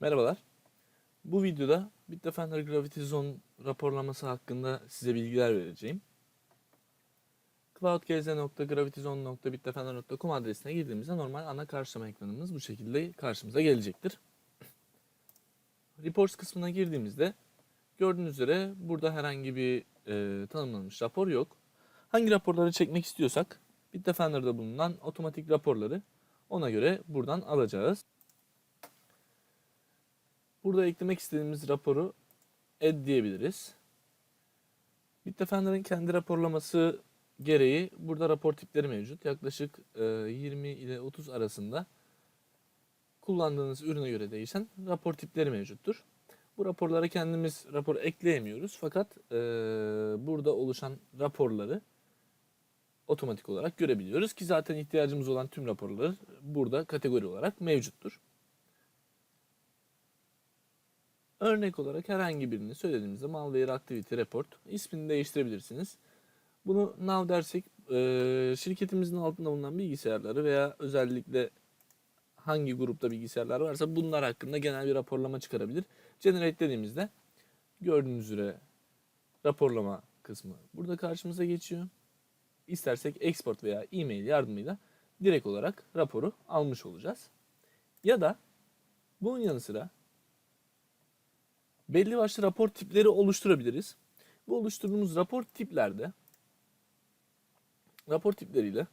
Merhabalar. Bu videoda Bitdefender Gravity Zone raporlaması hakkında size bilgiler vereceğim. cloudgz.gravityzone.bitdefender.com adresine girdiğimizde normal ana karşılama ekranımız bu şekilde karşımıza gelecektir. Reports kısmına girdiğimizde gördüğünüz üzere burada herhangi bir e, tanımlanmış rapor yok. Hangi raporları çekmek istiyorsak Bitdefender'da bulunan otomatik raporları ona göre buradan alacağız. Burada eklemek istediğimiz raporu add diyebiliriz. Bitdefender'ın kendi raporlaması gereği burada rapor tipleri mevcut. Yaklaşık e, 20 ile 30 arasında kullandığınız ürüne göre değişen rapor tipleri mevcuttur. Bu raporlara kendimiz rapor ekleyemiyoruz fakat e, burada oluşan raporları otomatik olarak görebiliyoruz ki zaten ihtiyacımız olan tüm raporlar burada kategori olarak mevcuttur. Örnek olarak herhangi birini söylediğimizde Malware Activity Report ismini değiştirebilirsiniz. Bunu now dersek e, şirketimizin altında bulunan bilgisayarları veya özellikle hangi grupta bilgisayarlar varsa bunlar hakkında genel bir raporlama çıkarabilir. Generate dediğimizde gördüğünüz üzere raporlama kısmı burada karşımıza geçiyor. İstersek export veya e-mail yardımıyla direkt olarak raporu almış olacağız. Ya da bunun yanı sıra belli başlı rapor tipleri oluşturabiliriz. Bu oluşturduğumuz rapor tiplerde rapor tipleriyle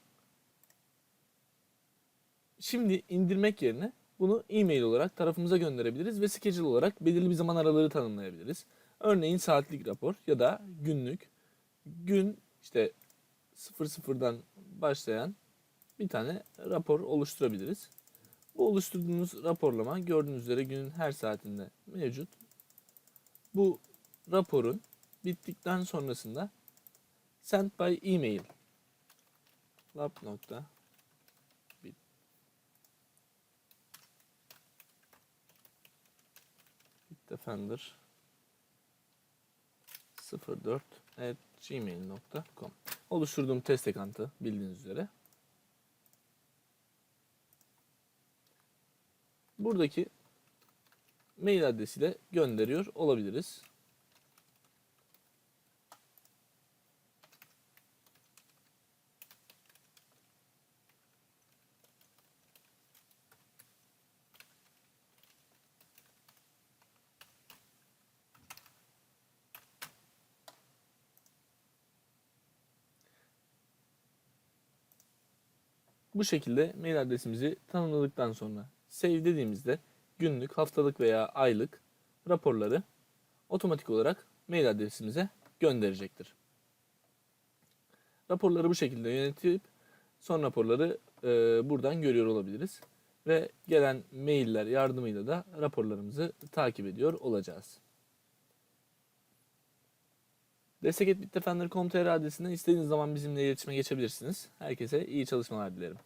şimdi indirmek yerine bunu e-mail olarak tarafımıza gönderebiliriz ve schedule olarak belirli bir zaman aralığı tanımlayabiliriz. Örneğin saatlik rapor ya da günlük gün işte 00'dan başlayan bir tane rapor oluşturabiliriz. Bu oluşturduğumuz raporlama gördüğünüz üzere günün her saatinde mevcut bu raporun bittikten sonrasında send by email. lab nokta bit. Bitdefender 04 at gmail.com oluşturduğum test ekantı bildiğiniz üzere. Buradaki mail adresiyle gönderiyor olabiliriz. Bu şekilde mail adresimizi tanımladıktan sonra save dediğimizde günlük, haftalık veya aylık raporları otomatik olarak mail adresimize gönderecektir. Raporları bu şekilde yönetip son raporları e, buradan görüyor olabiliriz. Ve gelen mailler yardımıyla da raporlarımızı takip ediyor olacağız. Destek.bitdefender.com.tr adresinden istediğiniz zaman bizimle iletişime geçebilirsiniz. Herkese iyi çalışmalar dilerim.